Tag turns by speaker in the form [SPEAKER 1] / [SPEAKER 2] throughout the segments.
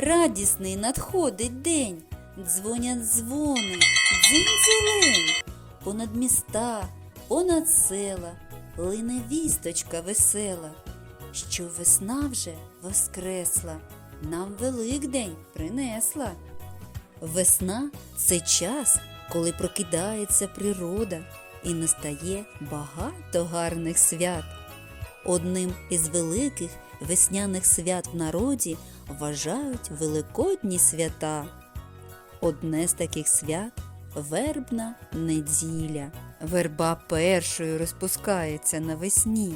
[SPEAKER 1] радісний надходить день, дзвонять дзвони, дзинь-дзелень. Понад міста, понад села, лине вісточка весела, що весна вже воскресла, нам Великдень принесла. Весна це час, коли прокидається природа і настає багато гарних свят. Одним із великих весняних свят в народі вважають Великодні свята. Одне з таких свят вербна неділя. Верба першою розпускається навесні.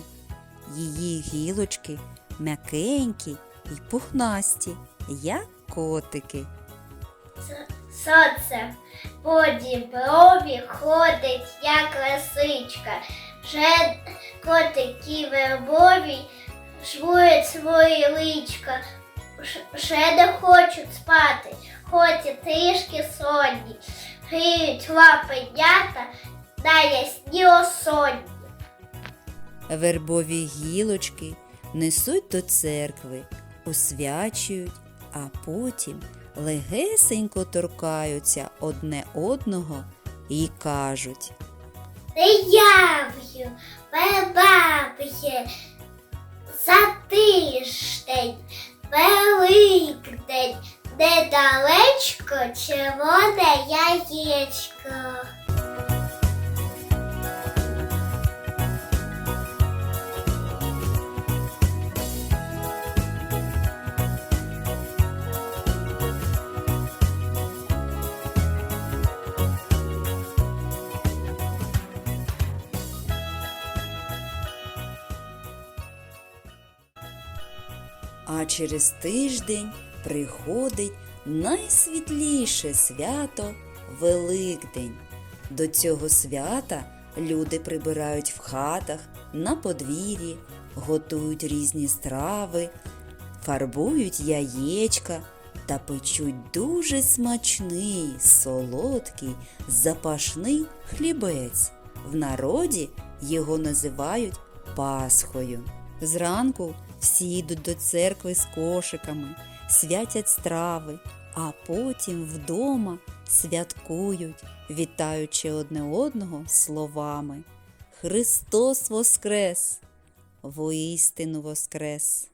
[SPEAKER 1] Її гілочки м'якенькі й пухнасті, як котики.
[SPEAKER 2] Сонце по діброві ходить, як лисичка. Вже котики вербові жмурять свої личка. Ще не хочуть спати, хоч і трішки сонні. Гріють лапенята на ясні осонні.
[SPEAKER 1] Вербові гілочки несуть до церкви, освячують, а потім легесенько торкаються одне одного і кажуть.
[SPEAKER 2] Неяв'ю, бабаб'є, за тиждень, червоне яєчко.
[SPEAKER 1] А через тиждень приходить найсвітліше свято Великдень. До цього свята люди прибирають в хатах, на подвір'ї, готують різні страви, фарбують яєчка та печуть дуже смачний, солодкий, запашний хлібець. В народі його називають Пасхою. Зранку всі йдуть до церкви з кошиками, святять страви, а потім вдома святкують, вітаючи одне одного словами. Христос Воскрес! Воістину Воскрес!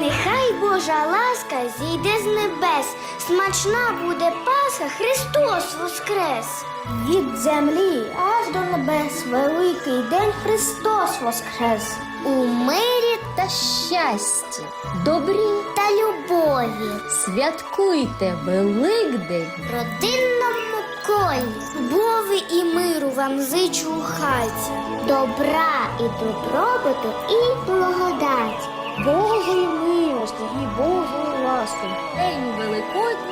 [SPEAKER 2] Нехай Божа ласка зійде з небес, смачна буде Пасха, Христос Воскрес!
[SPEAKER 3] Від землі аж до небес великий день Христос Воскрес.
[SPEAKER 2] У мирі
[SPEAKER 4] та щасті, добрі
[SPEAKER 2] та любові,
[SPEAKER 4] святкуйте Великдень.
[SPEAKER 2] родинному колі, любові і миру вам зичу у хаті, добра і добробуту і благодать.
[SPEAKER 3] Божої милості і Божої ласки.
[SPEAKER 4] Великодня